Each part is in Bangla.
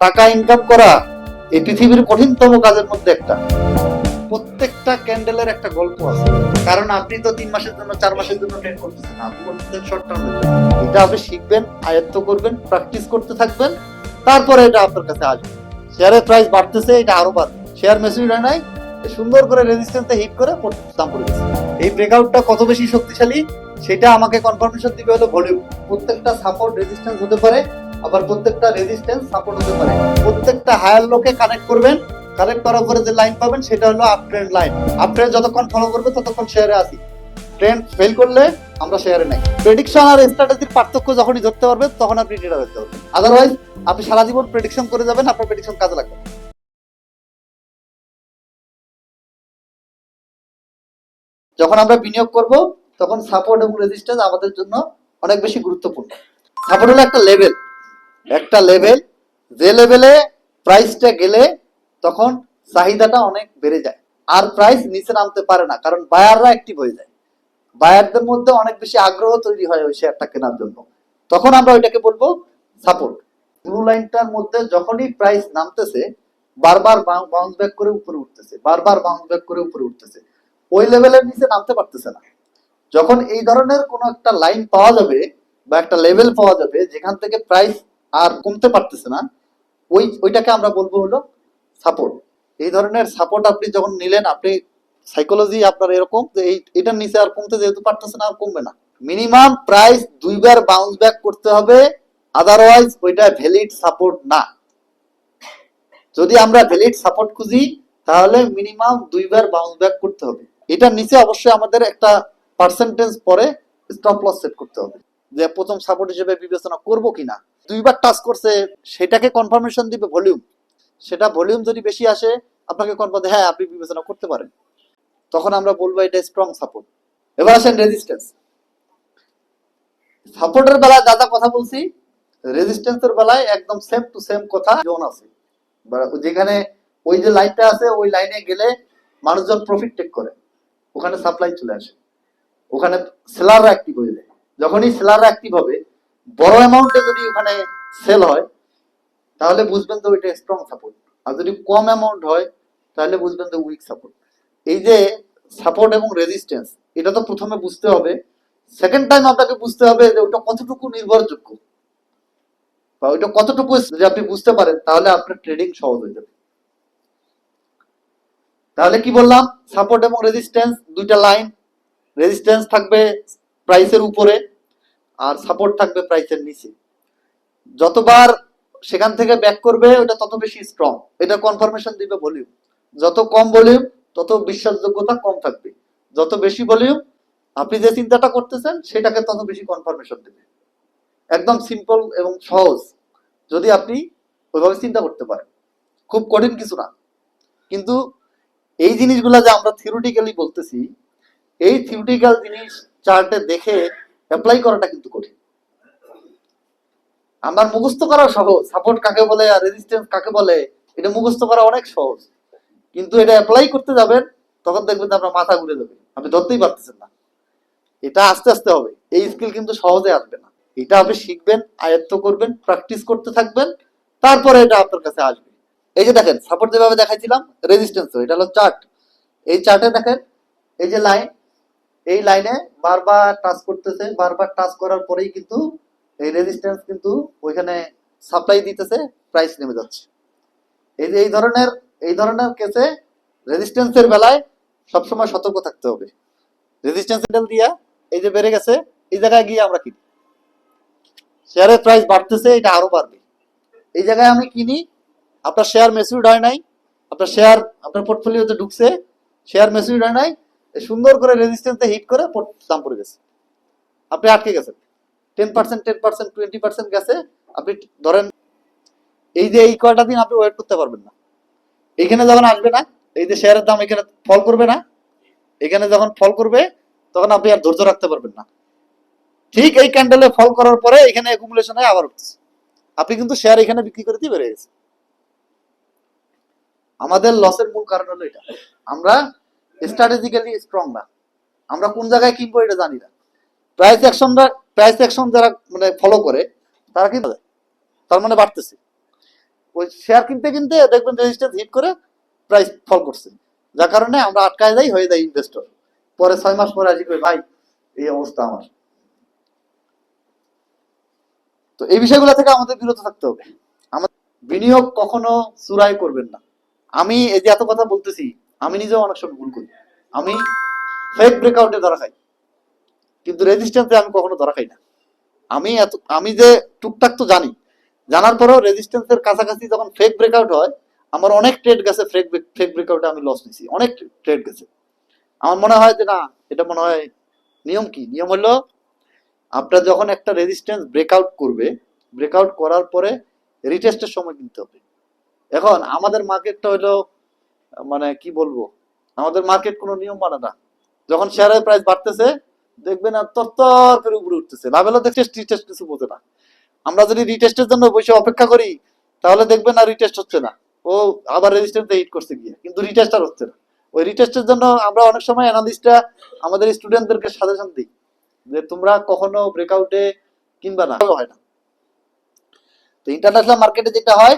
টাকা ইনকাম করা এই পৃথিবীর কঠিনতম কাজের মধ্যে একটা। প্রত্যেকটা ক্যান্ডেলের একটা গল্প আছে। কারণ আপনি তো তিন মাসের জন্য, চার মাসের জন্য ট্রেন করতেছেন। আপনি করতেছেন শর্ট টার্মের জন্য। এটা আপনি শিখবেন, আয়ত্ত করবেন প্র্যাকটিস করতে থাকবেন, তারপরে এটা আপনার কাছে আসবে। শেয়ারের প্রাইস বাড়তেছে, এটা আরও বাড়বে। শেয়ার হয় নাই সুন্দর করে রেজিস্ট্যান্সে হিট করে দাম পড়ে গেছে। এই ব্রেকআউটটা কত বেশি শক্তিশালী, সেটা আমাকে কনফার্মেশন দিবে হলো ভলিউম প্রত্যেকটা সাপোর্ট রেজিস্ট্যান্স হতে পারে আবার প্রত্যেকটা রেজিস্ট্যান্স সাপোর্ট হতে পারে। প্রত্যেকটা হায়ার লোকে কানেক্ট করবেন কানেক্ট করার পরে যে লাইন পাবেন, সেটা হলো up trend line up trend যতক্ষণ ফলো করবে, ততক্ষণ শেয়ারে আসি। ট্রেন্ড ফেল করলে আমরা শেয়ারে নাই। প্রেডিকশন আর স্ট্র্যাটেজির পার্থক্য যখনই ধরতে পারবেন, তখন আপনি ট্রেডার হতে পারবেন। আদারওয়াইজ আপনি সারা জীবন প্রেডিকশন করে যাবেন, আপনার প্রেডিকশন কাজে লাগবে যখন আমরা বিনিয়োগ করব, তখন সাপোর্ট এবং রেজিস্ট্যান্স আমাদের জন্য অনেক বেশি গুরুত্বপূর্ণ। সাপোর্ট হলো একটা লেভেল একটা লেভেল যে লেভেলে প্রাইসটা গেলে তখন চাহিদাটা অনেক বেড়ে যায়। আর প্রাইস নিচে নামতে পারে না, কারণ বায়াররা অ্যাক্টিভ হয়ে যায়। বায়ারদের মধ্যে অনেক বেশি আগ্রহ তৈরি হয় ওই শেয়ারটা কেনার জন্য। তখন আমরা ওইটাকে বলব সাপোর্ট ব্লু লাইনটার মধ্যে যখনই প্রাইস নামতেছে, বারবার বাউন্স ব্যাক করে উপরে উঠতেছে, বারবার বাউন্স ব্যাক করে উপরে উঠতেছে। ওই লেভেলের নিচে নামতে পারতেছে না। যখন এই ধরনের কোন একটা লাইন পাওয়া যাবে বা একটা লেভেল পাওয়া যাবে, যেখান থেকে প্রাইস আর কমতে পারতেছে না। ওই, ওইটাকে আমরা বলব হলো সাপোর্ট এই ধরনের সাপোর্ট আপনি যখন নিলেন, আপনি সাইকোলজি আপনার এরকম যে এই, এটার নিচে আর কমতে যেহেতু পারতেছে না, আর কমবে না। মিনিমাম প্রাইস দুইবার বাউন্স ব্যাক করতে হবে আদারওয়াইজ ওইটা ভ্যালিড সাপোর্ট না। যদি আমরা ভ্যালিড সাপোর্ট খুঁজি, তাহলে মিনিমাম দুইবার বাউন্স ব্যাক করতে হবে। এটার নিচে অবশ্যই আমাদের একটা পার্সেন্টেজ পরে স্টপ লস সেট করতে হবে। যে প্রথম সাপোর্ট হিসেবে বিবেচনা করব কিনা দুইবার টাচ করছে, সেটাকে কনফার্মেশন দিবে ভলিউম সেটা ভলিউম যদি বেশি আসে, আপনাকে কনফার্ম হ্যাঁ আপনি বিবেচনা করতে পারেন। তখন আমরা বলব এটা স্ট্রং সাপোর্ট এবার আসেন রেজিস্ট্যান্স সাপোর্টের বেলায় যা যা কথা বলছি রেজিস্ট্যান্সের বেলায় একদম সেম টু সেম কথা জোন আছে। যেখানে ওই যে লাইনটা আছে, ওই লাইনে গেলে মানুষজন প্রফিট টেক করে। ওখানে সাপ্লাই চলে আসে। ওখানে সেলাররা অ্যাক্টিভ হয়ে যায়। যখনই সেলাররা অ্যাক্টিভ হবে বড় অ্যামাউন্টে যদি ওখানে সেল হয়, তাহলে বুঝবেন তো ওইটা স্ট্রং সাপোর্ট আর যদি কম অ্যামাউন্ট হয়, তাহলে বুঝবেন তো উইক সাপোর্ট এই যে সাপোর্ট এবং রেজিস্ট্যান্স এটা তো প্রথমে বুঝতে হবে। সেকেন্ড টাইম আপনাকে বুঝতে হবে যে ওটা কতটুকু নির্ভরযোগ্য। বা ওইটা কতটুকু যদি আপনি বুঝতে পারেন, তাহলে আপনার ট্রেডিং সহজ হয়ে যাবে। তাহলে কি বললাম? সাপোর্ট এবং রেজিস্ট্যান্স দুইটা লাইন রেজিস্ট্যান্স থাকবে প্রাইসের উপরে। আর সাপোর্ট থাকবে প্রাইসের নিচে। যতবার সেখান থেকে ব্যাক করবে ওটা তত বেশি স্ট্রং এটা কনফার্মেশন দিবে ভলিউম যত কম ভলিউম তত বিশ্বাসযোগ্যতা কম থাকবে। যত বেশি ভলিউম আপনি যে চিন্তাটা করতেছেন সেটাকে তত বেশি কনফার্মেশন দেবে। একদম সিম্পল এবং সহজ। যদি আপনি ওইভাবে চিন্তা করতে পারেন খুব কঠিন কিছু না। কিন্তু এই জিনিসগুলো যে আমরা থিওরিটিক্যালি বলতেছি এই থিওরিটিক্যাল জিনিস চার্টে দেখে অ্যাপ্লাই করাটা কিন্তু কঠিন। আমার মুখস্থ করা সহজ। সাপোর্ট কাকে বলে আর রেজিস্ট্যান্স কাকে বলে, এটা মুখস্থ করা অনেক সহজ। কিন্তু এটা অ্যাপ্লাই করতে যাবেন, তখন দেখবেন আপনার মাথা ঘুরে যাবে। আপনি ধরতেই পারতেছেন না। এটা আস্তে আস্তে হবে। এই স্কিল কিন্তু সহজে আসবে না। এটা আপনি শিখবেন, আয়ত্ত করবেন প্র্যাকটিস করতে থাকবেন, তারপরে এটা আপনার কাছে আসবে। এই যে দেখেন সাপোর্ট যেভাবে দেখাইছিলাম রেজিস্ট্যান্স এটা হলো চার্ট এই চার্টে দেখেন, এই যে লাইন এই লাইনে বারবার টাচ করতেছে, বারবার টাচ করার পরেই কিন্তু এই রেজিস্ট্যান্স কিন্তু ওইখানে সাপ্লাই দিতেছে প্রাইস নেমে যাচ্ছে। এই যে এই ধরনের এই ধরনের কেসে রেজিস্ট্যান্সের বেলায় সবসময় সতর্ক থাকতে হবে। রেজিস্ট্যান্স দিয়া এই যে বেড়ে গেছে, এই জায়গায় গিয়ে আমরা কিনি। শেয়ারের প্রাইস বাড়তেছে, এটা আরও বাড়বে। এই জায়গায় আমি কিনি, আপনার শেয়ার মেসিউড হয় নাই, আপনার শেয়ার আপনার পোর্টফোলিওতে ঢুকছে শেয়ার মেসিউড হয় নাই সুন্দর করে রেজিস্ট্যান্সে হিট করে দাম পড়ে গেছে আপনি আটকে গেছেন। Ten percent ten percent twenty percent গেছে। আপনি ধরেন, এই যে এই কয়টা দিন আপনি ওয়েট করতে পারবেন না। এইখানে যখন আসবে না, এই যে শেয়ারের দাম এখানে ফল করবে না, এখানে যখন ফল করবে, তখন আপনি আর ধৈর্য রাখতে পারবেন না। ঠিক এই ক্যান্ডেলে ফল করার পরে এখানে অ্যাকুমুলেশন হয়ে আবার উঠছে। আপনি কিন্তু শেয়ার এখানে বিক্রি করে দিয়ে বেড়ে গেছে আমাদের লসের মূল কারণ হলো এটা। আমরা স্ট্র্যাটেজিক্যালি স্ট্রং না। আমরা কোন জায়গায় কিনবো এটা জানি না। প্রাইস অ্যাকশনরা প্রাইস অ্যাকশন যারা মানে ফলো করে তারা কি বলে? তার মানে বাড়তেছে। ওই শেয়ার কিনতে কিনতে দেখবেন রেজিস্ট্যান্স হিট করে প্রাইস ফল করছে। যার কারণে আমরা আটকায় যাই হয়ে যাই ইনভেস্টর পরে ছয় মাস পরে আসি কই, ভাই এই অবস্থা আমার। তো এই বিষয়গুলো থেকে আমাদের বিরত থাকতে হবে। আমাদের বিনিয়োগ কখনো চুরাই করবেন না। আমি এই যে এত কথা বলতেছি আমি নিজেও অনেক সময় ভুল করি। আমি ফেক ব্রেকআউটে ধরা খাই। কিন্তু রেজিস্ট্যান্সে আমি কখনো ধরা খাই না। আমি এত, আমি যে টুকটাক তো জানি। জানার পরেও রেজিস্ট্যান্সের কাছাকাছি যখন ফেক ব্রেকআউট হয়, আমার অনেক ট্রেড গেছে ফেক ফেক ব্রেকআউটে আমি লস নিছি। অনেক ট্রেড গেছে। আমার মনে হয় যে না, এটা মনে হয় নিয়ম কি? নিয়ম হলো আপনার যখন একটা রেজিস্ট্যান্স ব্রেকআউট করবে ব্রেকআউট করার পরে রিটেস্টের সময় কিনতে হবে। এখন আমাদের মার্কেটটা হলো মানে কি বলব? আমাদের মার্কেট কোনো নিয়ম মানে না। যখন শেয়ারের প্রাইস বাড়তেছে, দেখবেন আর তরতর করে উপরে উঠতেছে। লাভ হলো টেস্ট রিটেস্ট কিছু বোঝে না। আমরা যদি রিটেস্টের জন্য বসে অপেক্ষা করি, তাহলে দেখবেন আর রিটেস্ট হচ্ছে না। ও আবার রেজিস্ট্যান্স হিট করছে গিয়ে। কিন্তু রিটেস্ট আর হচ্ছে না। ওই রিটেস্টের জন্য আমরা অনেক সময় অ্যানালিস্টরা আমাদের স্টুডেন্টদেরকে সাজেশন দিই যে তোমরা কখনো ব্রেকআউটে কিনবা না। হয় না। তো ইন্টারন্যাশনাল মার্কেটে যেটা হয়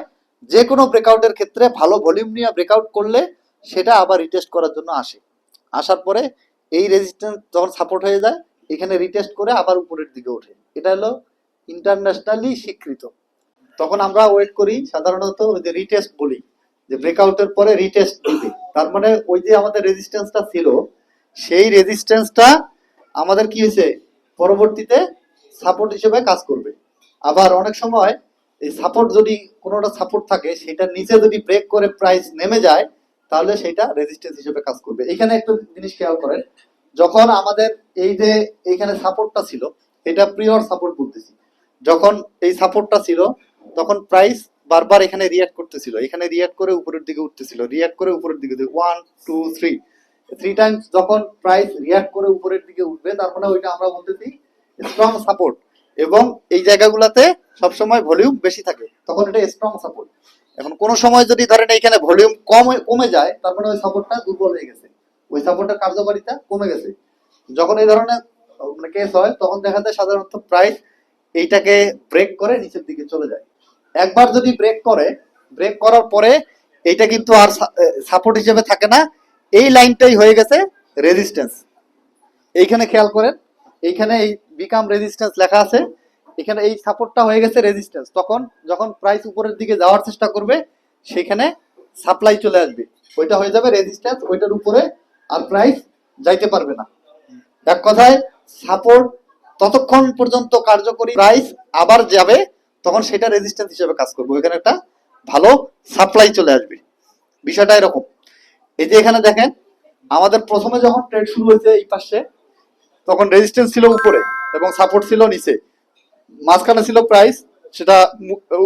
যে কোনো ব্রেকআউটের ক্ষেত্রে ভালো ভলিউম নিয়ে ব্রেকআউট করলে সেটা আবার রিটেস্ট করার জন্য আসে। আসার পরে এই রেজিস্ট্যান্স যখন সাপোর্ট হয়ে যায়, এখানে রিটেস্ট করে আবার উপরের দিকে ওঠে। এটা হলো ইন্টারন্যাশনালি স্বীকৃত। তখন আমরা ওয়েট করি, সাধারণত ওই যে রিটেস্ট বলি, যে ব্রেকআউটের পরে রিটেস্ট দিবে। তার মানে ওই যে আমাদের রেজিস্ট্যান্সটা ছিল, সেই রেজিস্ট্যান্সটা আমাদের কি হয়েছে? পরবর্তীতে সাপোর্ট হিসেবে কাজ করবে। আবার অনেক সময় এই সাপোর্ট যদি কোনোটা সাপোর্ট থাকে, সেটা নিচে যদি ব্রেক করে প্রাইস নেমে যায়, তাহলে সেটা রেজিস্ট্যান্স হিসেবে কাজ করবে। এখানে একটু জিনিস খেয়াল করেন, যখন আমাদের এই যে এইখানে সাপোর্টটা ছিল, এটা প্রিয়র সাপোর্ট বলতেছি। যখন এই সাপোর্টটা ছিল, তখন প্রাইস বারবার এখানে রিয়াক্ট করতেছিল। এখানে রিয়াক্ট করে উপরের দিকে উঠতেছিল রিয়াক্ট করে উপরের দিকে one two three three times যখন প্রাইস রিয়াক্ট করে উপরের দিকে উঠবে, তার মানে ওইটা আমরা বলতেছি স্ট্রং সাপোর্ট এবং এই জায়গাগুলোতে সবসময় ভলিউম বেশি থাকে। তখন এটা স্ট্রং সাপোর্ট এখন কোন সময় যদি ধরেন এইখানে ভলিউম কম কমে যায় তার মানে ওই সাপোর্টটা দুর্বল হয়ে গেছে। ওই সাপোর্টের কার্যকারিতা কমে গেছে। যখন এই ধরনের মানে কেস হয়, তখন দেখা যায় সাধারণত প্রাইস এইটাকে ব্রেক করে নিচের দিকে চলে যায়। একবার যদি ব্রেক করে ব্রেক করার পরে এইটা কিন্তু আর সাপোর্ট হিসেবে থাকে না। এই লাইনটাই হয়ে গেছে রেজিস্ট্যান্স এইখানে খেয়াল করেন, এইখানে এই বিকাম রেজিস্ট্যান্স লেখা আছে। এখানে এই সাপোর্টটা হয়ে গেছে রেজিস্ট্যান্স তখন যখন প্রাইস উপরের দিকে যাওয়ার চেষ্টা করবে, সেখানে সাপ্লাই চলে আসবে। ওইটা হয়ে যাবে রেজিস্ট্যান্স ওইটার উপরে আর প্রাইস যাইতে পারবে না। এক কথায় সাপোর্ট ততক্ষণ পর্যন্ত কার্যকরী প্রাইস আবার যাবে, তখন সেটা রেজিস্ট্যান্স হিসেবে কাজ করবে। ওইখানে একটা ভালো সাপ্লাই চলে আসবে। বিষয়টা এরকম। এই যে এখানে দেখেন, আমাদের প্রথমে যখন ট্রেড শুরু হয়েছে এই পাশে, তখন রেজিস্ট্যান্স ছিল উপরে। এবং সাপোর্ট ছিল নিচে। মাঝখানে ছিল প্রাইস সেটা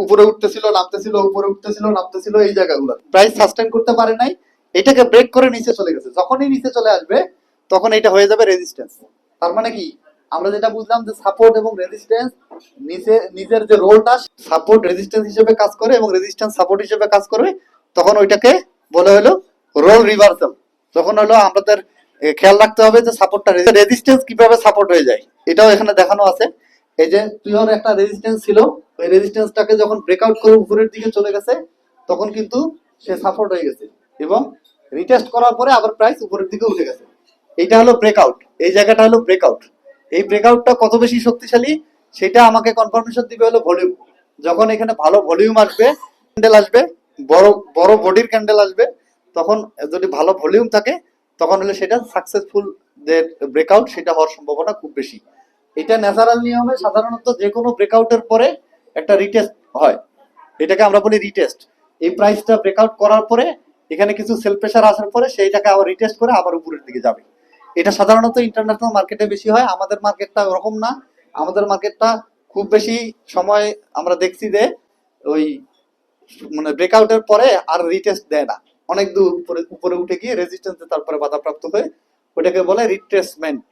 উপরে উঠতেছিল, নামতেছিল, উপরে উঠতেছিল, নামতেছিল, এই জায়গাগুলো। প্রাইস সাস্টেন করতে পারে নাই, এটাকে ব্রেক করে নিচে চলে গেছে। যখনই নিচে চলে আসবে, তখন এটা হয়ে যাবে রেজিস্ট্যান্স তার মানে কি? আমরা যেটা বুঝলাম যে সাপোর্ট এবং রেজিস্ট্যান্স নিচে, নিজের যে রোলটা সাপোর্ট রেজিস্ট্যান্স হিসেবে কাজ করে এবং রেজিস্ট্যান্স সাপোর্ট হিসেবে কাজ করবে তখন ওইটাকে বলে হলো রোল রিভার্সাল তখন হলো আমাদের খেয়াল রাখতে হবে যে সাপোর্টটা রেজিস্ট্যান্স কীভাবে সাপোর্ট হয়ে যায়। এটাও এখানে দেখানো আছে। এই যে পিওর একটা রেজিস্ট্যান্স ছিল, ওই রেজিস্ট্যান্সটাকে যখন ব্রেকআউট করে উপরের দিকে চলে গেছে, তখন কিন্তু সে সাপোর্ট হয়ে গেছে এবং রিটেস্ট করার পরে আবার প্রাইস উপরের দিকে উঠে গেছে। এইটা হলো ব্রেকআউট এই জায়গাটা হলো ব্রেকআউট এই ব্রেকআউটটা কত বেশি শক্তিশালী, সেটা আমাকে কনফার্মেশন দিবে হলো ভলিউম যখন এখানে ভালো ভলিউম আসবে ক্যান্ডেল আসবে, বড় বড় বডির ক্যান্ডেল আসবে, তখন যদি ভালো ভলিউম থাকে তখন হলে সেটা সাকসেসফুল ব্রেকআউট সেটা হওয়ার সম্ভাবনা খুব বেশি। এটা ন্যাচারাল নিয়মে সাধারণত যে কোনো ব্রেকআউটের পরে একটা রিটেস্ট হয়। এটাকে আমরা বলি রিটেস্ট এই প্রাইসটা ব্রেকআউট করার পরে এখানে কিছু সেল প্রেশার আসার পরে সেইটাকে আবার রিটেস্ট করে আবার উপরের দিকে যাবে। এটা সাধারণত ইন্টারন্যাশনাল মার্কেটে বেশি হয়। আমাদের মার্কেটটা ওরকম না। আমাদের মার্কেটটা খুব বেশি সময় আমরা দেখছি যে ওই মানে ব্রেকআউটের পরে আর রিটেস্ট দেয় না। অনেক দূর উপরে উপরে উঠে গিয়ে রেজিস্ট্যান্সে তারপরে বাধাপ্রাপ্ত হয়ে ওটাকে বলে রিট্রেসমেন্ট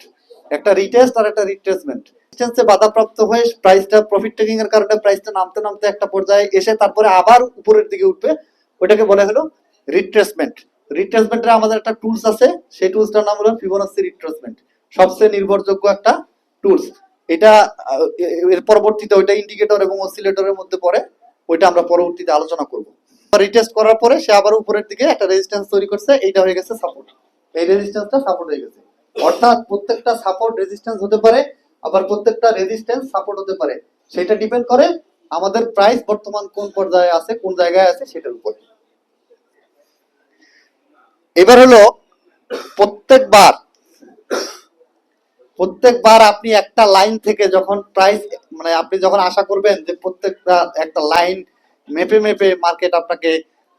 একটা রিটেস্ট আর একটা রিট্রেসমেন্ট রেজিস্ট্যান্সে বাধাপ্রাপ্ত হয়ে প্রাইসটা প্রফিট টেকিং এর কারণে প্রাইসটা নামতে নামতে একটা পর্যায়ে এসে তারপরে আবার উপরের দিকে উঠবে। ওটাকে বলে হলো রিট্রেসমেন্ট রিট্রেসমেন্টের আমাদের একটা টুলস আছে। সেই টুলসটার নাম হলো ফিবোনাসি রিট্রেসমেন্ট সবচেয়ে নির্ভরযোগ্য একটা টুলস এটা এর পরবর্তীতে ওইটা ইন্ডিকেটর এবং অসিলেটরের মধ্যে পড়ে। ওইটা আমরা পরবর্তীতে আলোচনা করব। রিটেস্ট করার পরে সে আবার উপরের দিকে একটা রেজিস্ট্যান্স তৈরি করছে, এইটা হয়ে গেছে সাপোর্ট এই রেজিস্ট্যান্সটা সাপোর্ট হয়ে গেছে। অর্থাৎ প্রত্যেকটা সাপোর্ট রেজিস্ট্যান্স হতে পারে, আবার প্রত্যেকটা রেজিস্ট্যান্স সাপোর্ট হতে পারে। সেটা ডিপেন্ড করে আমাদের প্রাইস বর্তমান কোন পর্যায়ে আছে, কোন জায়গায় আছে, সেটার উপরে। এবার হলো, প্রত্যেকবার প্রত্যেকবার আপনি একটা লাইন থেকে যখন প্রাইস মানে আপনি যখন আশা করবেন যে প্রত্যেকটা একটা লাইন মেপে মেপে মার্কেট আপনাকে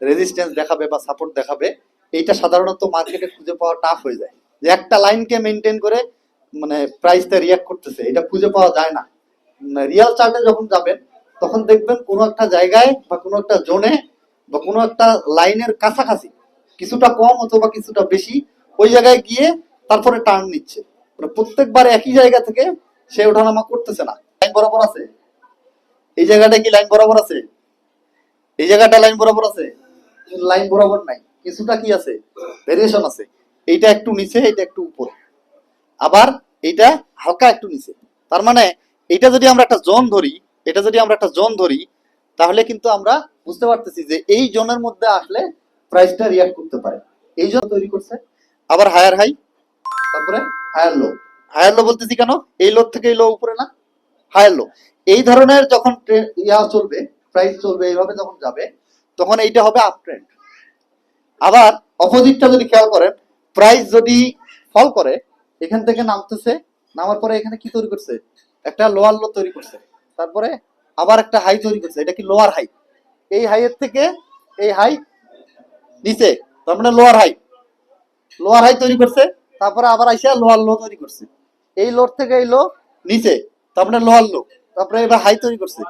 রেজিস্ট্যান্স দেখাবে বা সাপোর্ট দেখাবে। এইটা সাধারণত মার্কেটে খুঁজে পাওয়া টাফ হয়ে যায়। যে একটা লাইনকে মেনটেন করে মানে প্রাইসটা রিয়াক্ট করতেছে, এটা খুঁজে পাওয়া যায় না। রিয়াল চার্টে যখন যাবেন, তখন দেখবেন কোনো একটা জায়গায় বা কোনো একটা জোনে বা কোনো একটা লাইনের কাছাকাছি কিছুটা কম অথবা কিছুটা বেশি, ওই জায়গায় গিয়ে তারপরে টার্ন নিচ্ছে। মানে প্রত্যেকবার একই জায়গা থেকে সে ওঠানামা করতেছে না। লাইন বরাবর আছে? এই জায়গাটা কি লাইন বরাবর আছে? এই জায়গাটা লাইন বরাবর আছে? লাইন বরাবর নাই। কিছুটা কি আছে? ভেরিয়েশন আছে। এইটা একটু নিচে এটা একটু উপরে। আবার এইটা হালকা একটু নিচে। তার মানে এটা যদি আমরা একটা জোন ধরি, এটা যদি আমরা একটা জোন ধরি, তাহলে কিন্তু আমরা বুঝতে পারতেছি যে এই জোনের মধ্যে আসলে প্রাইসটা রিয়াক্ট করতে পারে। এই জন্য তৈরি করছে। আবার হায়ার হাই তারপরে হায়ার লো হায়ার লো বলতেছি কেন? এই লো থেকে এই লো উপরে না? হায়ার লো এই ধরনের যখন ইয়া চলবে প্রাইস চলবে, এইভাবে যখন যাবে, তখন এইটা হবে আপ ট্রেন্ড আবার অপোজিটটা যদি খেয়াল করেন প্রাইস যদি ফল করে, এখান থেকে নামতেছে, নামার পরে এখানে কি তৈরি করছে? একটা লোয়ার লো তৈরি করছে। তারপরে আবার একটা হাই তৈরি করছে, এটা কি লোয়ার হাই এই হাইয়ের থেকে এই হাই নিচে, তার মানে লোয়ার হাই লোয়ার হাই তৈরি করছে, তারপরে আবার আইসা লোয়ার লো তৈরি করছে। এই লোর থেকে এই লো নিচে, তার মানে লোয়ার লো তারপরে এবার হাই তৈরি করছে।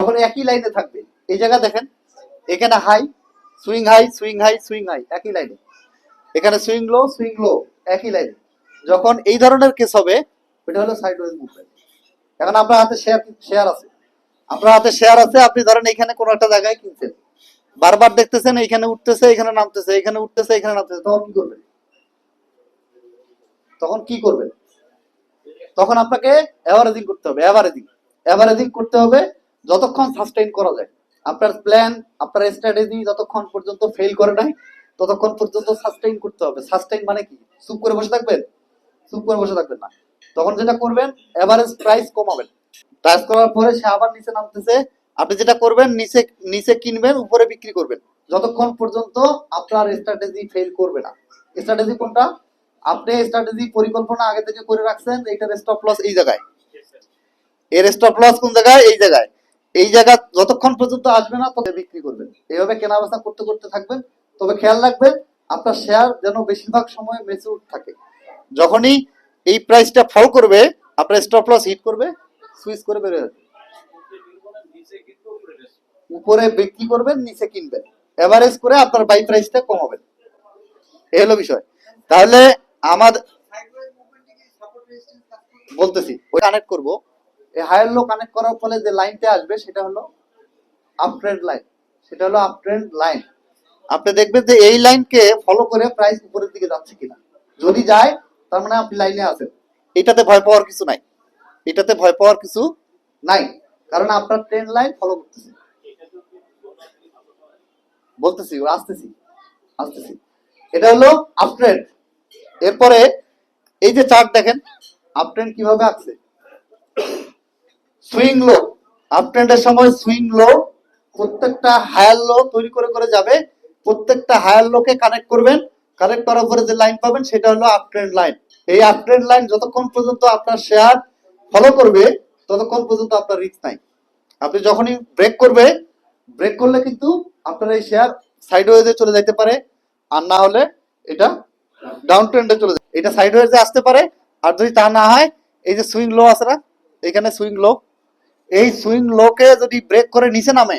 তখন একই লাইনে থাকবে। এই জায়গা দেখেন, এখানে high swing high swing high swing high একই লাইনে এখানে সুইং লো সুইং লো একই লাইনে যখন এই ধরনের কেস হবে, এটা হলো সাইড ওয়েজ মুভমেন্ট এখন আপনার হাতে শেয়ার শেয়ার আছে। আপনার হাতে শেয়ার আছে, আপনি ধরেন এখানে কোনো একটা জায়গায় কিনছেন। বারবার দেখতেছেন, এখানে উঠতেছে, এখানে নামতেছে, এখানে উঠতেছে, এখানে নামতেছে, তখন কি করবেন? তখন কি করবেন? তখন আপনাকে অ্যাভারেজিং করতে হবে অ্যাভারেজিং অ্যাভারেজিং করতে হবে যতক্ষণ সাস্টেইন করা যায়। আপনার প্ল্যান আপনার স্ট্র্যাটেজি যতক্ষণ পর্যন্ত ফেল করে নাই, ততক্ষণ পর্যন্ত সাস্টেইন করতে হবে। সাস্টেইন মানে কি? চুপ করে বসে থাকবেন? চুপ করে বসে থাকবেন না। তখন যেটা করবেন এভারেজ প্রাইস কমাবেন। প্রাইস করার পরে সে আবার নিচে নামতেছে। আপনি যেটা করবেন, নিচে নিচে কিনবেন, উপরে বিক্রি করবেন। যতক্ষণ পর্যন্ত আপনার স্ট্র্যাটেজি ফেল করবে না। স্ট্র্যাটেজি কোনটা? আপনি স্ট্র্যাটেজি পরিকল্পনা আগে থেকে করে রাখছেন, এইটার স্টপ লস এই জায়গায়। এর স্টপ লস কোন জায়গায়? এই জায়গায়। এই জায়গা যতক্ষণ পর্যন্ত আসবে না তবে বিক্রি করবেন। এইভাবে কেনা বেচা করতে করতে থাকবেন। তবে খেয়াল রাখবেন, আপনার শেয়ার যেন বেশিরভাগ সময় মেচুর থাকে। যখনই এই প্রাইসটা ফল করবে, আপনার স্টপ লস হিট করবে সুইচ করে বেরোয় যাবে। উপরে বিক্রি করবেন, নিচে কিনবেন। এভারেজ করে আপনার বাই প্রাইসটা কমাবেন। এই হলো বিষয়। তাহলে আমাদের বলতেছি, ওই কানেক্ট করব। এই হায়ার লো কানেক্ট করার ফলে যে লাইনটা আসবে সেটা হলো আপ ট্রেন্ড লাইন সেটা হলো আপ ট্রেন্ড লাইন আপনি দেখবেন যে এই লাইনকে ফলো করে প্রাইস উপরের দিকে যাচ্ছে কিনা। যদি যায়, তার মানে আপনি লাইনে আছেন। এটাতে ভয় পাওয়ার কিছু নাই। এটাতে ভয় পাওয়ার কিছু নাই। কারণ আপনার ট্রেন্ড লাইন ফলো করতেছে। বলতেছি, আসতেছি আসতেছি। এটা হলো আপ ট্রেন্ড এরপরে এই যে চার্ট দেখেন আপ ট্রেন্ড কীভাবে আসছে সুইং লো আপ ট্রেন্ডের সময় সুইং লো প্রত্যেকটা হায়ার লো তৈরি করে করে যাবে। প্রত্যেকটা হায়ার লোকে কানেক্ট করবেন। কানেক্ট করার পরে যে লাইন পাবেন, সেটা হলো আপ ট্রেন্ড লাইন এই আপ ট্রেন্ড লাইন যতক্ষণ পর্যন্ত আপনার শেয়ার ফলো করবে, ততক্ষণ পর্যন্ত আপনার রিস্ক নাই। আপনি যখনই ব্রেক করবে ব্রেক করলে কিন্তু আপনার এই শেয়ার সাইডওয়েজে চলে যেতে পারে। আর না হলে এটা ডাউন ট্রেন্ডে চলে যায় এটা সাইডওয়েজে আসতে পারে। আর যদি তা না হয়, এই যে সুইং লো আছে না, এখানে সুইং লো এই সুইং লোকে যদি ব্রেক করে নিচে নামে,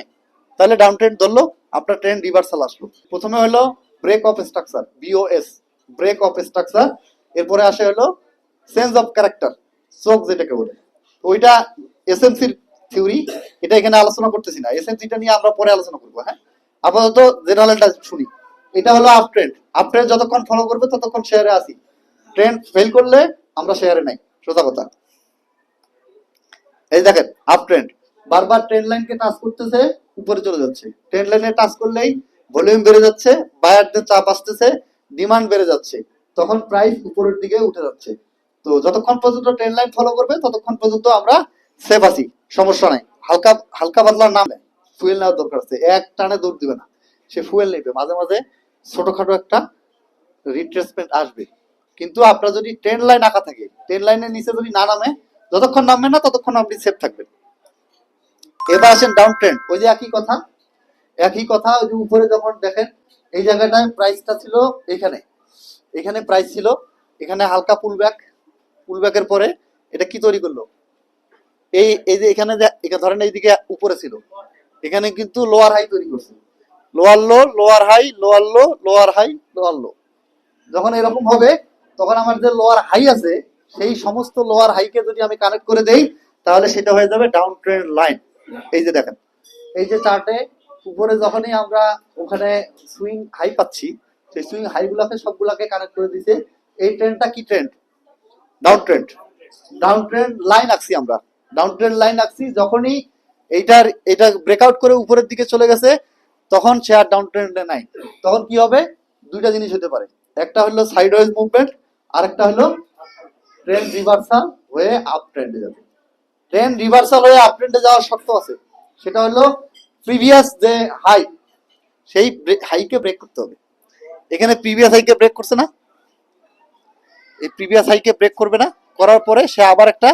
তাহলে ডাউন ট্রেন্ড ধরলো, আপনার ট্রেন্ড রিভার্সাল আসলো। প্রথমে হলো break of structure BOS break of structure, এরপরে আসে হলো চেঞ্জ অফ ক্যারেক্টার, চোখ যেটাকে বলে। ওইটা এসএমসির থিওরি, এটা এখানে আলোচনা করতেছি না। এসএমসিটা নিয়ে আমরা পরে আলোচনা করব হ্যাঁ? আপাতত জেনারেলটা শুনি। এটা হলো আপ ট্রেন্ড আপ ট্রেন্ড যতক্ষণ ফলো করবে, ততক্ষণ শেয়ারে আসি। ট্রেন্ড ফেল করলে আমরা শেয়ারে নাই, সোজা কথা। এই দেখেন আপ ট্রেন্ড বারবার ট্রেন লাইনকে টাচ করতেছে, উপরে চলে যাচ্ছে। ট্রেন লাইনে টাচ করলেই ভলিউম বেড়ে যাচ্ছে বায়ারদের চাপ আসতেছে ডিমান্ড বেড়ে যাচ্ছে। তখন প্রাইস উপরের দিকে উঠে যাচ্ছে। তো যতক্ষণ পর্যন্ত ট্রেন লাইন ফলো করবে, ততক্ষণ পর্যন্ত আমরা সেফ আছি। সমস্যা নাই। হালকা হালকা পাতলার নামে ফুয়েল নেওয়ার দরকার আছে। এক টানে দৌড় দিবে না। সে ফুয়েল নেবে। মাঝে মাঝে ছোটখাটো একটা রিট্রেসমেন্ট আসবে। কিন্তু আপনার যদি ট্রেন লাইন আঁকা থাকে ট্রেন লাইনের নিচে যদি না নামে যতক্ষণ নামবে না, ততক্ষণ আপনি সেফ থাকবেন। এবার আসেন ডাউন ট্রেন্ড ওই যে একই কথা একই কথা, ওই যে উপরে যখন দেখেন, এই জায়গাটায় প্রাইসটা ছিল এখানে। এখানে প্রাইস ছিল, এখানে হালকা পুলব্যাক পুলব্যাকের পরে এটা কি তৈরি করল? এই এই যে এখানে ধরেন এইদিকে উপরে ছিল, এখানে কিন্তু লোয়ার হাই তৈরি করছে। Lower low lower high lower low lower high lower low যখন এরকম হবে, তখন আমার যে লোয়ার হাই আছে সেই সমস্ত লোয়ার হাইকে যদি আমি কানেক্ট করে দেই, তাহলে সেটা হয়ে যাবে ডাউন ট্রেন্ড লাইন এই যে দেখেন, এই যে চার্টে উপরে যখনই আমরা ওখানে সুইং হাই পাচ্ছি, সেই সুইং হাই গুলাকে সবগুলাকে কানেক্ট করে দিছে এই ট্রেন্ডটা কি trend down trend down trend line আঁকছি আমরা। ডাউন ট্রেন্ড লাইন আঁকছি যখনই এইটার, এটা ব্রেকআউট করে উপরের দিকে চলে গেছে, তখন সে আর ডাউন ট্রেন্ডে নাই। তখন কি হবে? দুইটা জিনিস হতে পারে। একটা হলো সাইডওয়েজ মুভমেন্ট আর একটা হলো ট্রেন রিভার্সাল হয়ে আপ ট্রেন্ডে যাবে। ট্রেন রিভার্সাল হয়ে আপ ট্রেন্ডে যাওয়ার শর্ত আছে। সেটা হলো প্রিভিয়াস যে হাই সেই হাইকে ব্রেক করতে হবে। এখানে প্রিভিয়াস হাইকে ব্রেক করছে না। এই প্রিভিয়াস হাইকে ব্রেক করবে না। করার পরে সে আবার একটা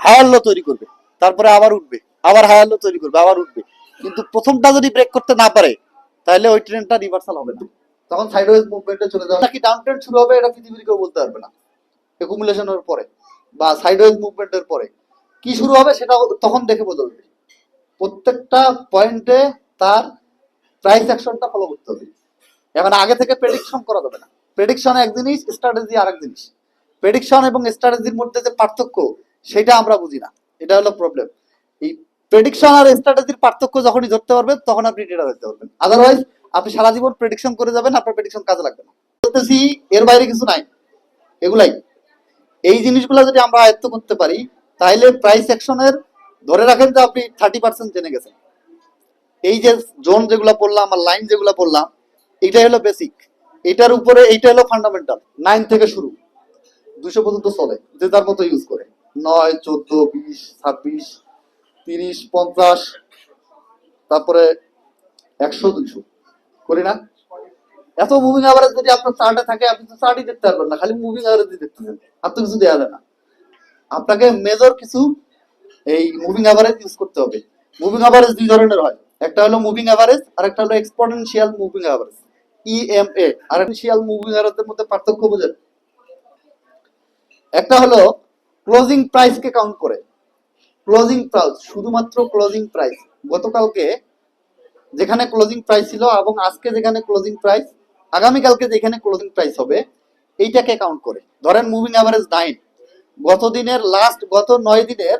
হায়ার লো তৈরি করবে। তারপরে আবার উঠবে। আবার হায়ার লো তৈরি করবে আবার উঠবে। কিন্তু প্রথমটা যদি ব্রেক করতে না পারে তাহলে ওই ট্রেনটা রিভার্সাল হবে না। তখন সাইডওয়েজ মুভমেন্টে চলে যাবে নাকি ডাউন ট্রেন্ড শুরু হবে এটা পৃথিবীর কেউ বলতে পারবে না। একুমুলেশনের পরে বা সাইডওয়েজ মুভমেন্টের পরে কি শুরু হবে সেটা তখন দেখে বদলবে প্রত্যেকটা পয়েন্টে তার প্রাইস অ্যাকশনটা ফলো করতে হবে। এখন আগে থেকে প্রেডিকশন করা যাবে না। প্রেডিকশন এক জিনিস স্ট্র্যাটেজি আরেক জিনিস প্রেডিকশন এবং স্ট্র্যাটেজির মধ্যে যে পার্থক্য, সেটা আমরা বুঝি না। এটা হলো প্রবলেম এই প্রেডিকশন আর স্ট্র্যাটেজির পার্থক্য যখনই ধরতে পারবেন, তখন আপনি ডেটা হতে পারবেন। আদারওয়াইজ আপনি সারা জীবন প্রেডিকশন করে যাবেন, আপনার প্রেডিকশন কাজে লাগবে না। বলতেছি, এর বাইরে কিছু নাই। এগুলাই। এই জিনিসগুলো যদি আমরা আয়ত্ত করতে পারি, তাহলে প্রাইস অ্যাকশনের ধরে রাখেন যে আপনি থার্টি পার্সেন্ট জেনে গেছেন। এই যে জোন যেগুলো পড়লাম আর লাইন যেগুলো পড়লাম এটাই হলো বেসিক এটার উপরে এইটা হলো ফান্ডামেন্টাল নাইন থেকে শুরু। দুশো পর্যন্ত চলে, যে যার মতো ইউজ করে। নয়, চোদ্দ, বিশ, ছাব্বিশ, তিরিশ, পঞ্চাশ, তারপরে একশো, দুইশো। করি না? এত মুভিং অ্যাভারেজ যদি আপনার চার্টে থাকে, আপনি তো চার্টই দেখতে পারবেন না, খালি মুভিং অ্যাভারেজই দেখতেছেন আর তো কিছু দেওয়া যায় না। আপনাকে মেজর কিছু এই মুভিং অ্যাভারেজ ইউজ করতে হবে। মুভিং অ্যাভারেজ দুই ধরনের হয়। একটা হলো মুভিং অ্যাভারেজ আর একটা হলো এক্সপোনেনশিয়াল মুভিং অ্যাভারেজ ইএমএ আর এক্সপোনেনশিয়াল মুভিং অ্যাভারেজের মধ্যে পার্থক্য বোঝেন। একটা হলো ক্লোজিং প্রাইসকে কাউন্ট করে। ক্লোজিং প্রাইস শুধুমাত্র ক্লোজিং প্রাইস গতকালকে যেখানে ক্লোজিং প্রাইস ছিল এবং আজকে যেখানে ক্লোজিং প্রাইস আগামীকালকে যেখানে ক্লোজিং প্রাইস হবে, এইটাকে কাউন্ট করে। ধরেন মুভিং অ্যাভারেজ নাইন গত দিনের লাস্ট গত নয় দিনের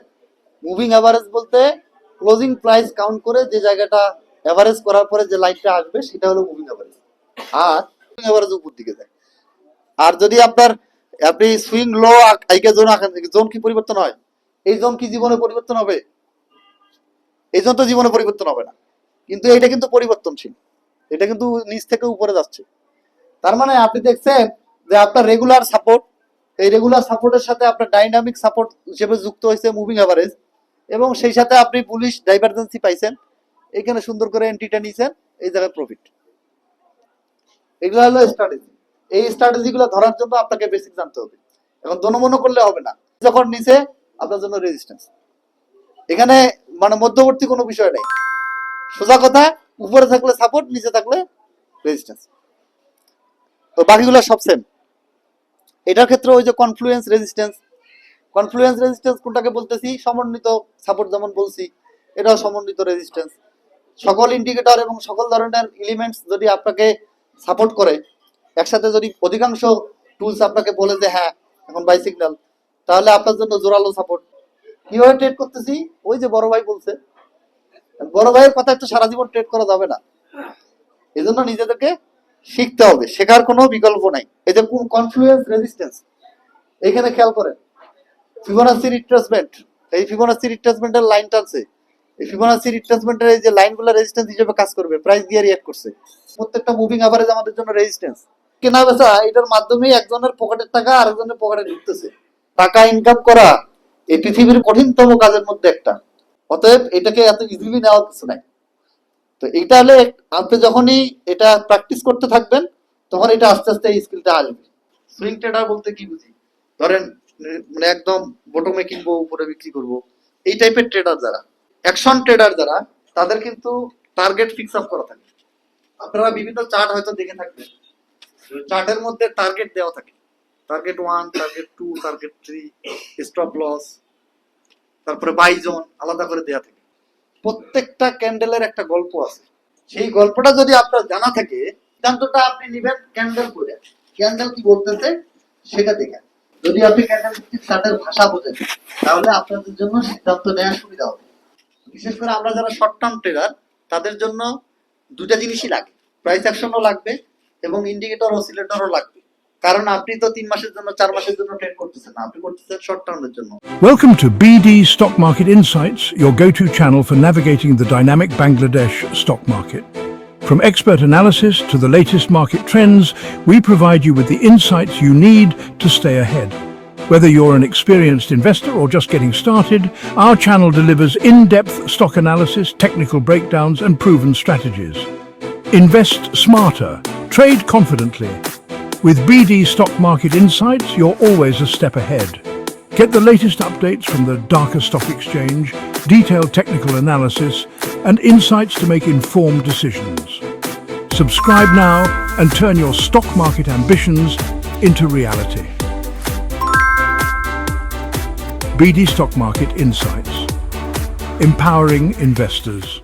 মুভিং অ্যাভারেজ বলতে ক্লোজিং প্রাইস কাউন্ট করে যে জায়গাটা অ্যাভারেজ করার পরে যে লাইনটা আসবে, সেটা হলো মুভিং অ্যাভারেজ আর মুভিং অ্যাভারেজ উপর দিকে যায়। আর যদি আপনার, আপনি সুইং লো আইকে জোন আঁকেন জোন কি পরিবর্তন হয়? এই জোন কি জীবনে পরিবর্তন হবে? এই জোন তো জীবনে পরিবর্তন হবে না। কিন্তু এটা কিন্তু পরিবর্তনশীল। এটা কিন্তু নিচ থেকে উপরে যাচ্ছে। তার মানে আপনি দেখছেন যে আপনার রেগুলার সাপোর্ট এই রেগুলার সাপোর্টের সাথে আপনার ডাইনামিক সাপোর্ট হিসেবে যুক্ত হয়েছে মুভিং অ্যাভারেজ এবং সেই সাথে আপনি পুলিশ ডাইভারজেন্সি পাইছেন। এখানে সুন্দর করে এন্ট্রিটা নিয়েছেন এই জায়গায় প্রফিট এগুলো হলো স্ট্র্যাটেজি এই স্ট্র্যাটেজি গুলো ধরার জন্য আপনাকে বেসিক জানতে হবে। এখন দনমন করলে হবে না। যখন নিচে, আপনার জন্য রেজিস্ট্যান্স এখানে মানে মধ্যবর্তী কোনো বিষয় নেই। সোজা কথা, উপরে থাকলে সাপোর্ট নিচে থাকলে রেজিস্ট্যান্স তো বাকিগুলো সব সেম এটার ক্ষেত্রে ওই যে কনফ্লুয়েন্স রেজিস্ট্যান্স কনফ্লুয়েন্স রেজিস্ট্যান্স কোনটাকে বলতেছি? সমন্বিত সাপোর্ট যেমন বলছি, এটাও সমন্বিত রেজিস্ট্যান্স সকল ইন্ডিকেটর এবং সকল ধরনের এলিমেন্টস যদি আপনাকে সাপোর্ট করে, একসাথে যদি অধিকাংশ টুলস আপনাকে বলে যে হ্যাঁ এখন বাই সিগন্যাল তাহলে আপনার জন্য জোরালো সাপোর্ট কীভাবে ট্রেড করতেছি? ওই যে বড় ভাই বলছে, বড় ভাইয়ের কথা তো সারা জীবন ট্রেড করা যাবে না। এই জন্য নিজেদেরকে শিখতে হবে, শেখার কোনো বিকল্প নাই। এই যে কনফ্লুয়েন্স রেজিস্ট্যান্স এখানে খেয়াল করেন। ফিবোনাসি রিট্রেসমেন্ট এই ফিবোনাসি রিট্রেসমেন্টের লাইন টানছে। এই ফিবোনাসি রিট্রেসমেন্টের এই যে লাইনগুলো রেজিস্ট্যান্স হিসেবে কাজ করবে প্রাইস দিয়ে রিয়াক্ট করছে। প্রত্যেকটা মুভিং অ্যাভারেজ আমাদের জন্য রেজিস্ট্যান্স কেনা বেচা, এটার মাধ্যমে একজনের পকেটের টাকা আরেকজনের পকেটে ঢুকতেছে। টাকা ইনকাম করা, এই পৃথিবীর কঠিনতম কাজের মধ্যে একটা। অতএব এটাকে এত ইজিলি নেওয়ার কিছু নাই। তো এটা হলে আপনি যখনই এটা প্র্যাকটিস করতে থাকবেন, তখন এটা আস্তে আস্তে এই স্কিলটা আসবে। সুইং ট্রেডার বলতে কি বুঝি? ধরেন মানে একদম বটমে কিনবো, উপরে বিক্রি করব। এই টাইপের ট্রেডার যারা অ্যাকশন ট্রেডার যারা, তাদের কিন্তু টার্গেট ফিক্স আপ করা থাকে। আপনারা বিভিন্ন চার্ট হয়তো দেখে থাকবেন। চার্টের মধ্যে টার্গেট দেওয়া থাকে। Target one target two target three stop loss তারপরে বাই জোন আলাদা করে দেওয়া থাকে। প্রত্যেকটা ক্যান্ডেলের একটা গল্প আছে। সেই গল্পটা যদি আপনার জানা থাকে, সিদ্ধান্তটা আপনি নিবেন ক্যান্ডেল করে। ক্যান্ডেল কি বলতেছে, সেটা দেখেন। যদি আপনি ক্যান্ডেল চার্টের ভাষা বোঝেন, তাহলে আপনাদের জন্য সিদ্ধান্ত নেওয়ার সুবিধা হবে। বিশেষ করে আমরা যারা শর্ট টার্ম ট্রেডার তাদের জন্য দুটা জিনিসই লাগে। প্রাইস অ্যাকশনও লাগবে এবং ইন্ডিকেটর অসিলেটরও লাগবে। কারণ আপনি তো তিন মাসের জন্য চার মাসের জন্য ট্রেড করতেছেন না আপনি করতেছেন শর্ট টার্মের জন্য Welcome to BD Stock Market Insights, your go to channel for navigating the dynamic Bangladesh stock market. From expert analysis to the latest market trends, we provide you with the insights you need to stay ahead. Whether you're an experienced investor or just getting started, our channel delivers in depth stock analysis, technical breakdowns, and proven strategies. Invest smarter, trade confidently. with BD Stock Market Insights, you're always a step ahead. Get the latest updates from the Dhaka Stock Exchange, detailed technical analysis, and insights to make informed decisions. Subscribe now and turn your stock market ambitions into reality. BD Stock Market Insights, empowering investors.